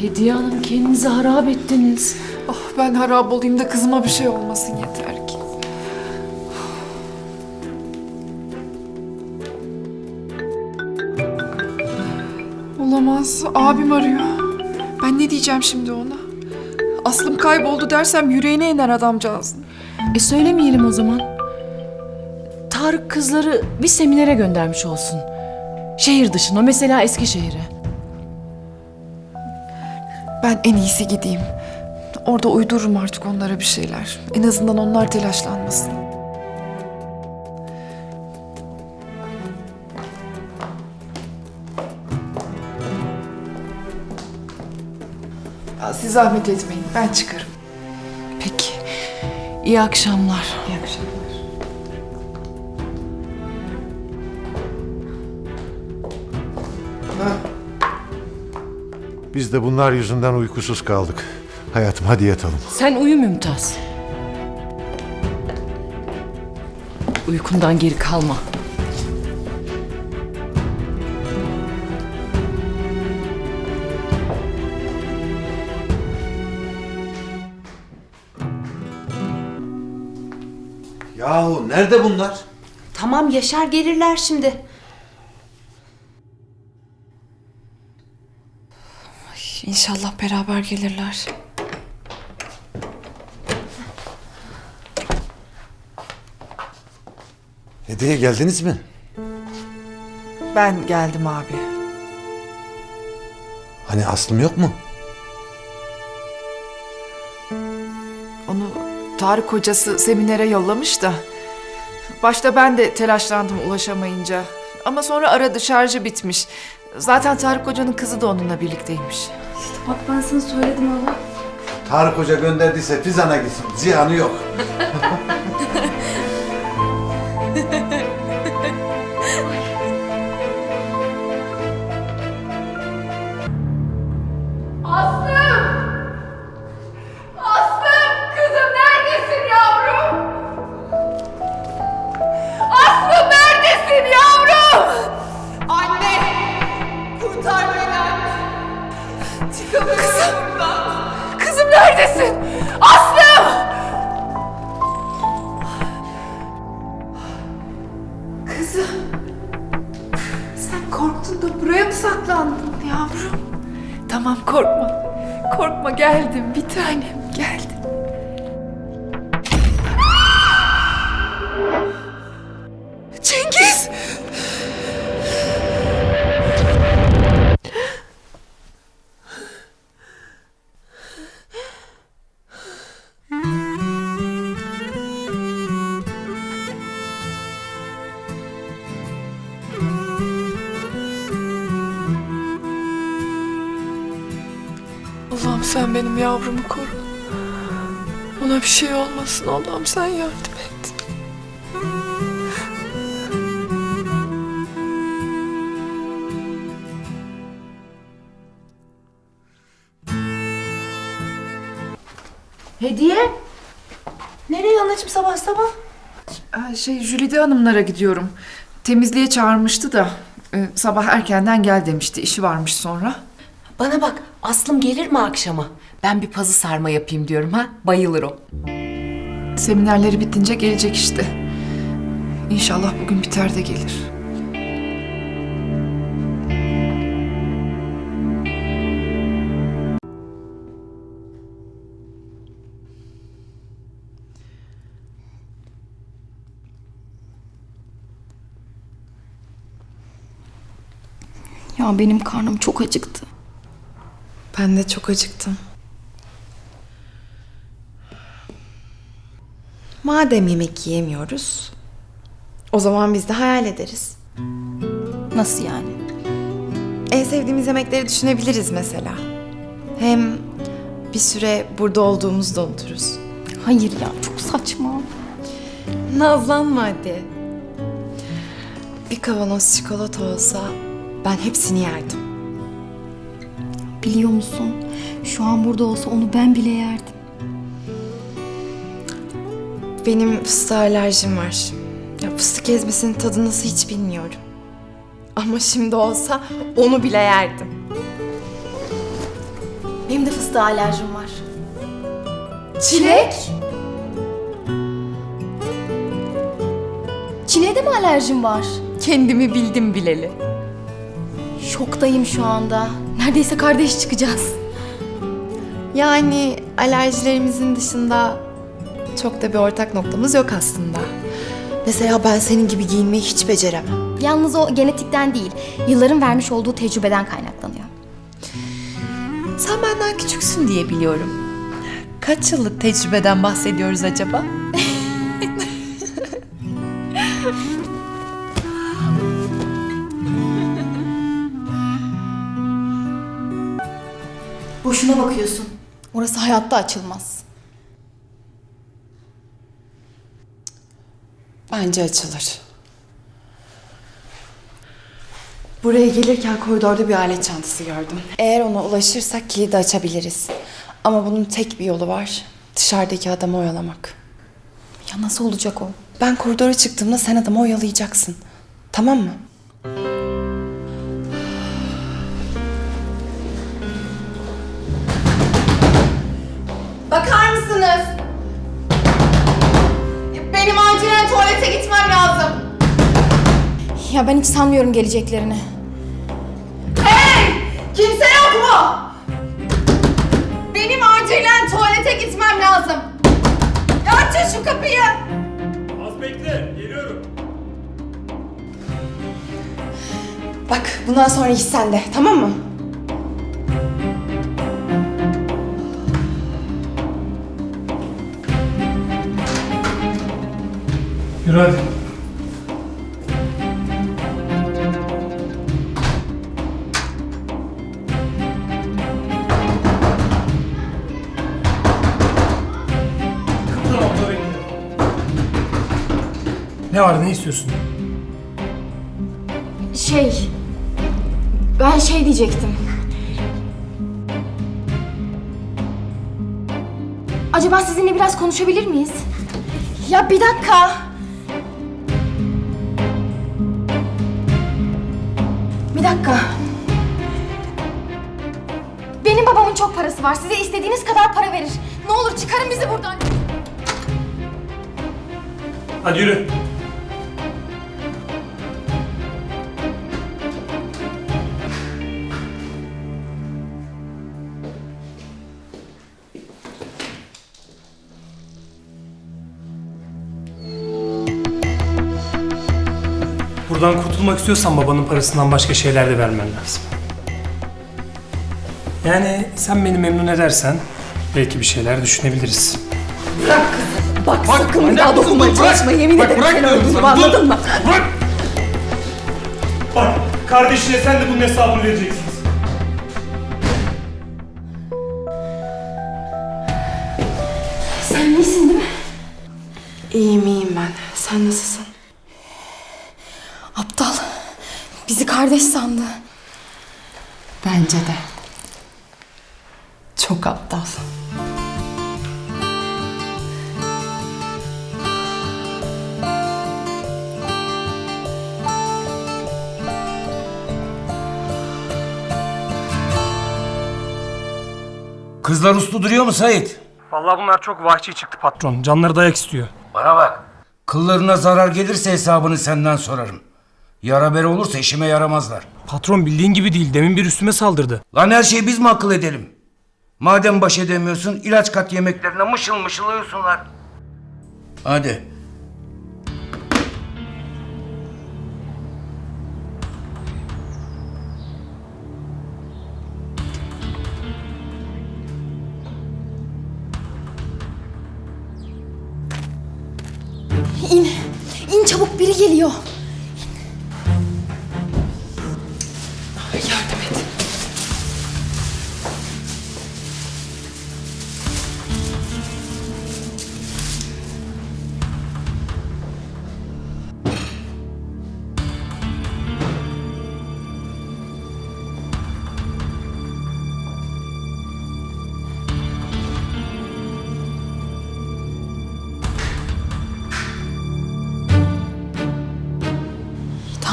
Hediye Hanım kendinizi harap ettiniz. Ah ben harap olayım da kızıma bir şey olmasın yeter ki. Olamaz. Abim arıyor. Ben ne diyeceğim şimdi ona? Aslım kayboldu dersem yüreğine iner adamcağızın. E söylemeyelim o zaman. Tarık kızları bir seminere göndermiş olsun. Şehir dışına mesela Eskişehir'e. Ben en iyisi gideyim. Orada uydururum artık onlara bir şeyler. En azından onlar telaşlanmasın. Ya siz zahmet etmeyin. Ben çıkarım. Peki. İyi akşamlar. Biz de bunlar yüzünden uykusuz kaldık. Hayatım hadi yatalım. Sen uyu Mümtaz. Uykundan geri kalma. Yahu nerede bunlar? Tamam Yaşar gelirler şimdi. İnşallah beraber gelirler. Hediye geldiniz mi? Ben geldim abi. Hani Aslım yok mu? Onu Tarık hocası seminere yollamış da. Başta ben de telaşlandım ulaşamayınca. Ama sonra aradı şarjı bitmiş. Zaten Tarık hocanın kızı da onunla birlikteymiş. Bak ben sana söyledim ama. Tarık Hoca gönderdiyse Fizan'a gitsin. Ziyanı yok. Allah'ım sen benim yavrumu koru. Ona bir şey olmasın Allah'ım sen yardım et. Hediye? Nereye anacığım sabah sabah? Aa, Şey Jülide Hanımlara gidiyorum. Temizliğe çağırmıştı da e, sabah erkenden gel demişti. işi varmış sonra. Bana bak Aslım gelir mi akşama? Ben bir pazı sarma yapayım diyorum ha. Bayılır o. Seminerleri bitince gelecek işte. İnşallah bugün biter de gelir. Ya benim karnım çok acıktı. Ben de çok acıktım. Madem yemek yiyemiyoruz, o zaman biz de hayal ederiz. Nasıl yani? En sevdiğimiz yemekleri düşünebiliriz mesela. Hem bir süre burada olduğumuzu da unuturuz. Hayır ya çok saçma. Nazlanma hadi. Bir kavanoz çikolata olsa ben hepsini yerdim. Biliyor musun? Şu an burada olsa onu ben bile yerdim. Benim fıstığa alerjim var. Ya fıstık ezmesinin tadı nasıl hiç bilmiyorum. Ama şimdi olsa onu bile yerdim. Benim de fıstığa alerjim var. Çilek? Çileğe de mi alerjim var? Kendimi bildim bileli. Şoktayım şu anda. Neredeyse kardeş çıkacağız. Yani alerjilerimizin dışında çok da bir ortak noktamız yok aslında. Mesela ben senin gibi giyinmeyi hiç beceremem. Yalnız o genetikten değil, yılların vermiş olduğu tecrübeden kaynaklanıyor. Sen benden küçüksün diye biliyorum. Kaç yıllık tecrübeden bahsediyoruz acaba? Boşuna bakıyorsun. Orası hayatta açılmaz. Bence açılır. Buraya gelirken koridorda bir alet çantası gördüm. Eğer ona ulaşırsak kilidi açabiliriz. Ama bunun tek bir yolu var. Dışarıdaki adamı oyalamak. Ya nasıl olacak o? Ben koridora çıktığımda sen adamı oyalayacaksın. Tamam mı? Ya ben hiç sanmıyorum geleceklerini. Hey! Kimse yok mu? Benim acilen tuvalete gitmem lazım. Ya açın şu kapıyı. Az bekle, geliyorum. Bak bundan sonra iş sende. Tamam mı? Yürü hadi. Ne var, ne istiyorsun? Şey... Ben şey diyecektim. Acaba sizinle biraz konuşabilir miyiz? Ya bir dakika. Bir dakika. Benim babamın çok parası var. Size istediğiniz kadar para verir. Ne olur çıkarın bizi buradan. Hadi yürü. Kurtulmak istiyorsan babanın parasından başka şeyler de vermen lazım. Yani sen beni memnun edersen belki bir şeyler düşünebiliriz. Bak, sakın bir daha dokunmaya çalışma. Yemin ederim seni öldürdüm anladın mı? Bırak! Bak kardeşine sen de bunun hesabını vereceksiniz. Sen iyisin değil mi? İyiyim iyiyim ben. Sen nasılsın? Aptal. Bizi kardeş sandı. Bence de. Çok aptal. Kızlar uslu duruyor mu Sait? Vallahi bunlar çok vahşi çıktı patron. Canları dayak istiyor. Bana bak. Kıllarına zarar gelirse hesabını senden sorarım. Yara bere olursa işime yaramazlar. Patron bildiğin gibi değil. Demin bir üstüme saldırdı. Lan her şeyi biz mi akıl edelim? Madem baş edemiyorsun ilaç kat yemeklerine mışıl mışıl uyusunlar. Hadi. İn. İn çabuk biri geliyor.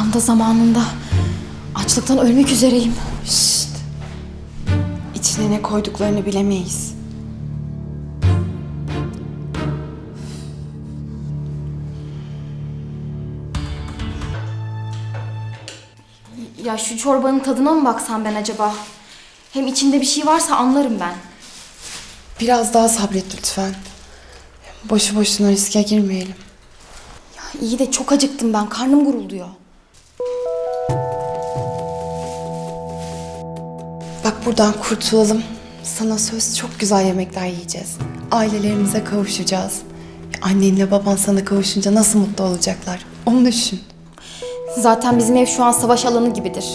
Tam da zamanında. Açlıktan ölmek üzereyim. Şşt. İçine ne koyduklarını bilemeyiz. Ya şu çorbanın tadına mı baksam ben acaba? Hem içinde bir şey varsa anlarım ben. Biraz daha sabret lütfen. Boşu boşuna riske girmeyelim. İyi de çok acıktım ben. Karnım gurulduyor. Bak buradan kurtulalım. Sana söz çok güzel yemekler yiyeceğiz. Ailelerimize kavuşacağız. Annenle baban sana kavuşunca nasıl mutlu olacaklar. Onu düşün. Zaten bizim ev şu an savaş alanı gibidir.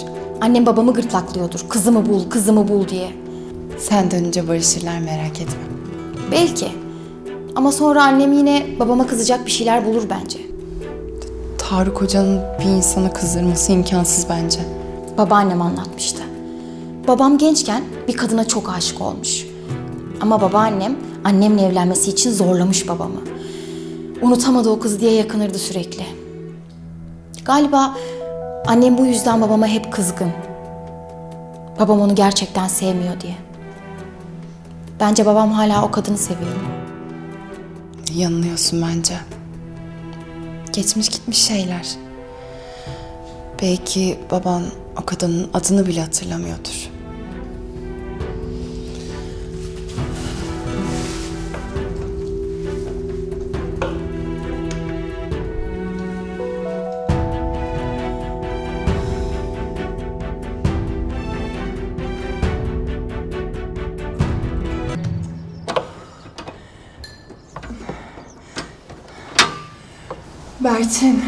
Annem babamı gırtlaklıyordur. Kızımı bul, kızımı bul diye. Sen dönünce barışırlar merak etme. Belki. Ama sonra annem yine babama kızacak bir şeyler bulur bence. Tarık Hoca'nın bir insanı kızdırması imkansız bence. Babaannem anlatmıştı. Babam gençken bir kadına çok aşık olmuş. Ama babaannem annemle evlenmesi için zorlamış babamı. Unutamadı o kız diye yakınırdı sürekli. Galiba annem bu yüzden babama hep kızgın. Babam onu gerçekten sevmiyor diye. Bence babam hala o kadını seviyor. Yanılıyorsun bence. Geçmiş gitmiş şeyler. Belki baban o kadının adını bile hatırlamıyordur. Berçin,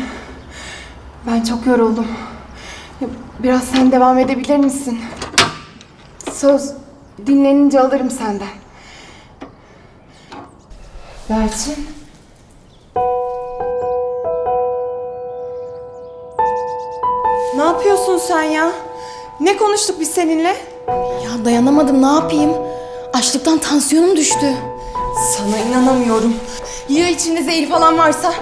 ben çok yoruldum. Ya, Biraz sen devam edebilir misin? Söz dinlenince alırım senden. Berçin. Ne yapıyorsun sen ya? Ne konuştuk biz seninle? Ya dayanamadım ne yapayım? Açlıktan tansiyonum düştü. Sana inanamıyorum. Ya içinde zehir falan varsa?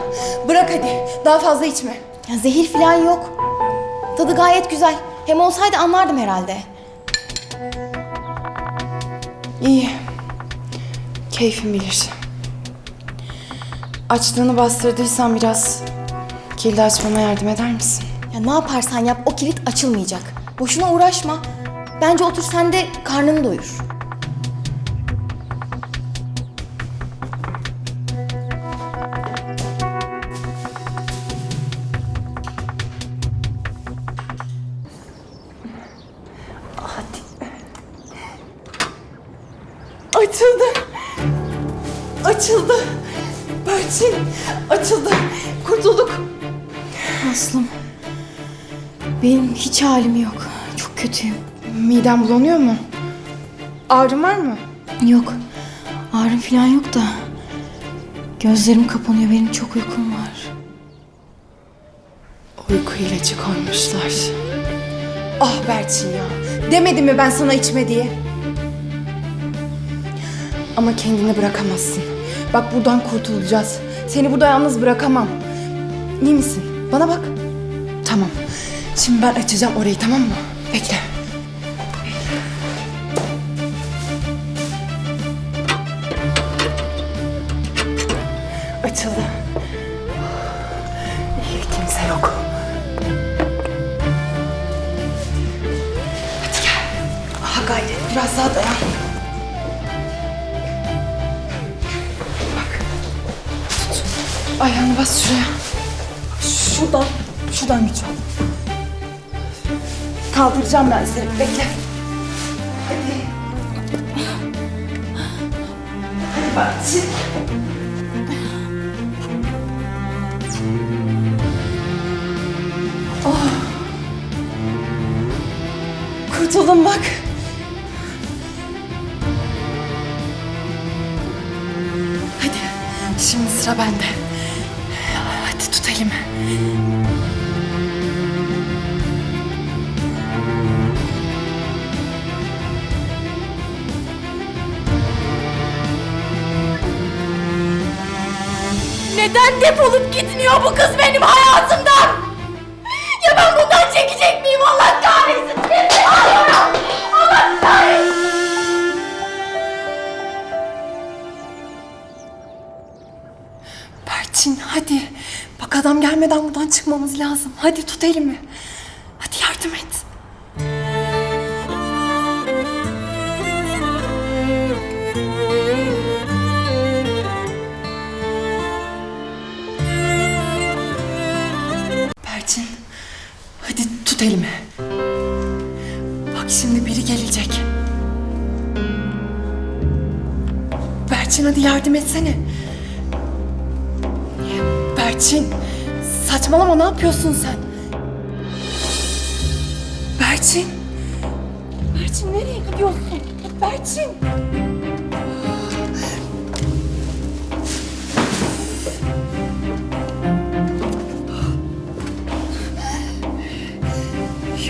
Bırak hadi. Daha fazla içme. Ya zehir falan yok. Tadı gayet güzel. Hem olsaydı anlardım herhalde. İyi. Keyfin bilir. Açlığını bastırdıysan biraz kilidi açmama yardım eder misin? Ya ne yaparsan yap o kilit açılmayacak. Boşuna uğraşma. Bence otur sen de karnını doyur. Açıldı. Açıldı. Berçin açıldı. Kurtulduk. Aslım. Benim hiç halim yok. Çok kötüyüm. Miden bulanıyor mu? Ağrın var mı? Yok. Ağrım falan yok da. Gözlerim kapanıyor. Benim çok uykum var. Uyku ilacı koymuşlar. Ah Berçin ya. Demedim mi ben sana içme diye? Ama kendini bırakamazsın. Bak buradan kurtulacağız. Seni burada yalnız bırakamam. İyi misin? Bana bak. Tamam. Şimdi ben açacağım orayı tamam mı? Bekle. Ayağını bas şuraya. Şuradan. Şuradan güç al. Kaldıracağım ben seni. Bekle. Hadi. Hadi bak. Çık. Kurtuldum bak. Hadi. Şimdi sıra bende. Selim. Neden depolup gitmiyor bu kız benim hayatımdan? Ya ben bundan çekecek miyim Allah kahretsin? Nefret ediyorum. Allah kahretsin. Berçin hadi. Bak adam gelmeden buradan çıkmamız lazım. Hadi tut elimi. Hadi yardım et. Berçin. Hadi tut elimi. Bak şimdi biri gelecek. Berçin hadi yardım etsene. Berçin. Saçmalama ne yapıyorsun sen? Berçin. Berçin nereye gidiyorsun? Berçin.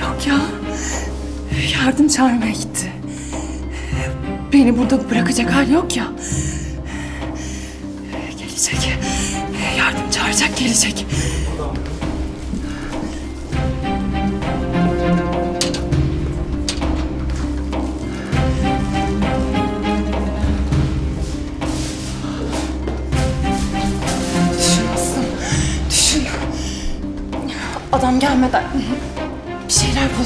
Yok ya. Yardım çağırmaya gitti. Beni burada bırakacak hal yok ya. Gelecek. Düşün Aslım. Düşün. Adam gelmeden bir şeyler bul.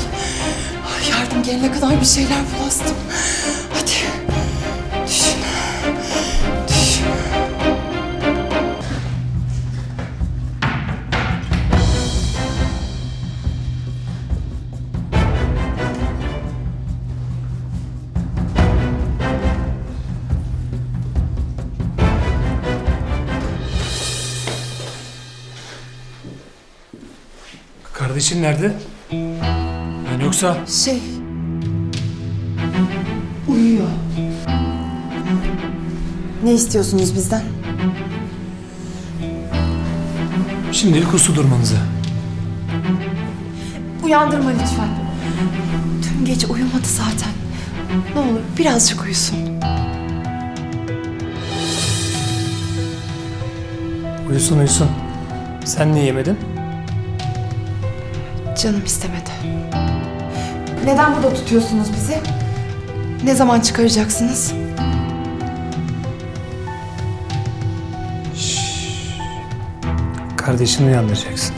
Yardım gelene kadar bir şeyler bul Aslım. Kardeşin nerede? Yani yoksa Şey... Uyuyor. Ne istiyorsunuz bizden? şimdilik uslu durmanızı. Uyandırma lütfen. Dün gece uyumadı zaten. Ne olur birazcık uyusun. Uyusun uyusun. Sen niye yemedin? Canım istemedi. Neden burada tutuyorsunuz bizi? Ne zaman çıkaracaksınız? Kardeşini uyandıracaksın.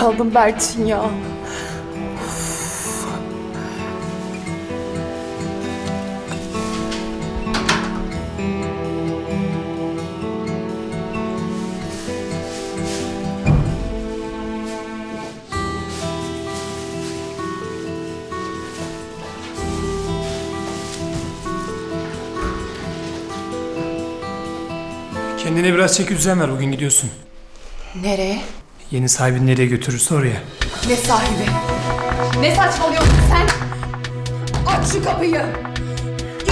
Nerede kaldın Berçin ya? Kendine biraz çeki düzen ver bugün gidiyorsun. Nereye? Yeni sahibin nereye götürürse oraya. Ne sahibi? Ne saçmalıyorsun sen? Aç şu kapıyı.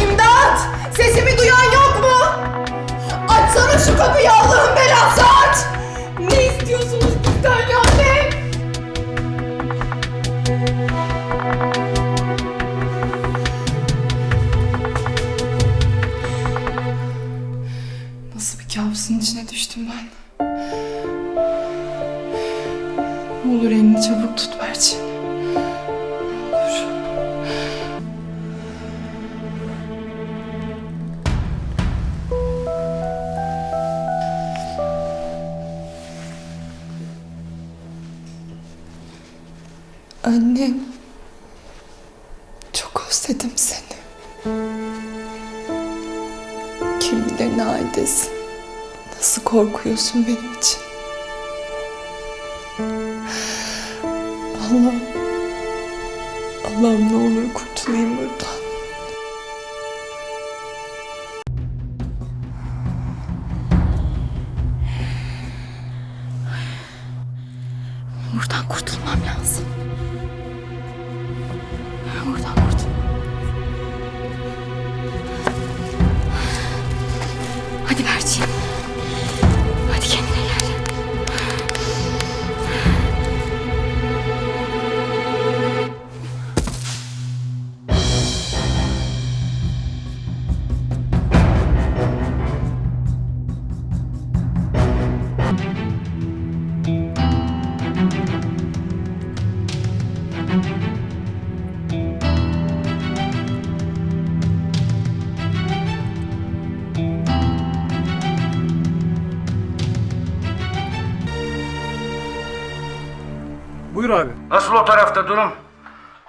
İmdat! Nasıl korkuyorsun benim için. Allah'ım. Allah'ım ne olur kurtulayım buradan. Buyur abi. Nasıl o tarafta durum?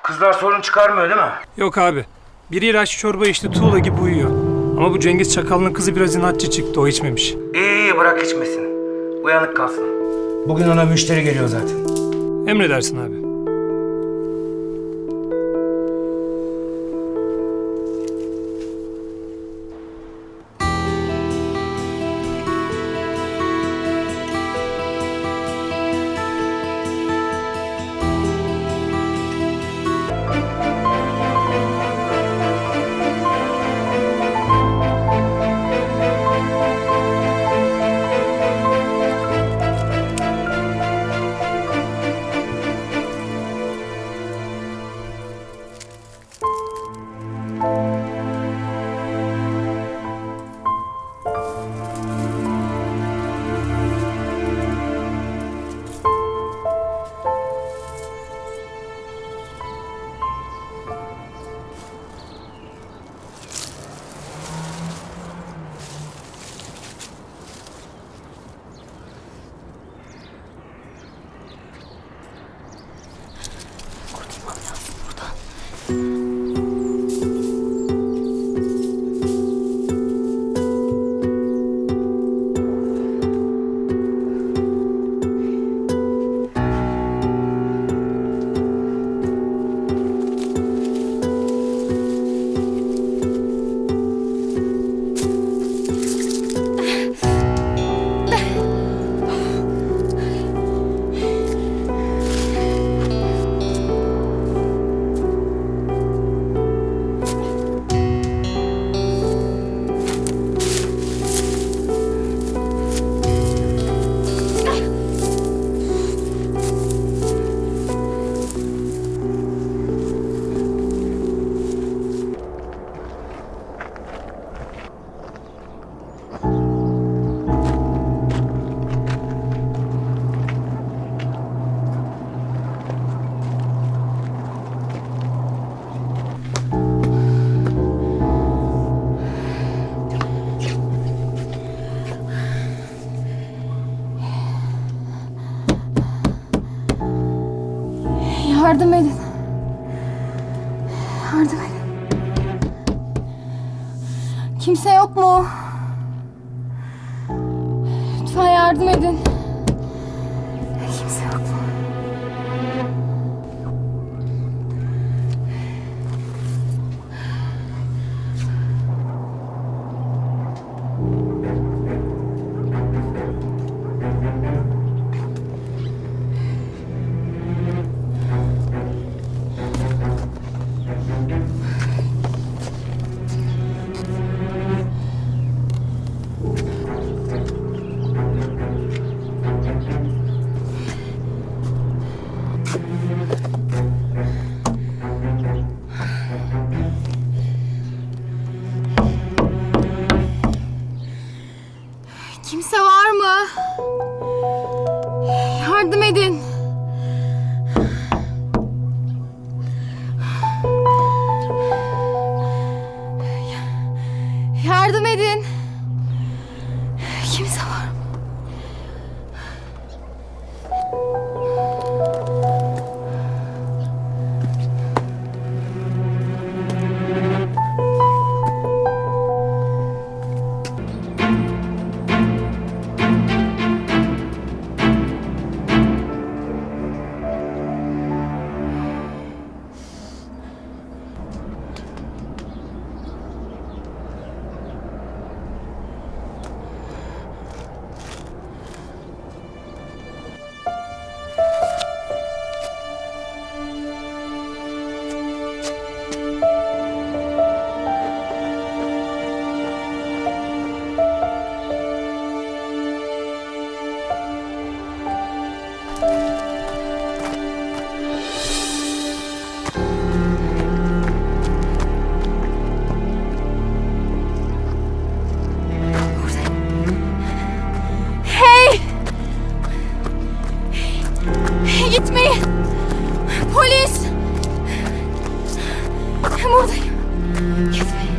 Kızlar sorun çıkarmıyor değil mi? Yok abi. Biri ilaçlı çorba içti tuğla gibi uyuyor. Ama bu Cengiz Çakal'ın kızı biraz inatçı çıktı o içmemiş. İyi iyi bırak içmesin. Uyanık kalsın. Bugün ona müşteri geliyor zaten. Emredersin abi. gitmeyi. Polis. Buradayım. Gitmeyin.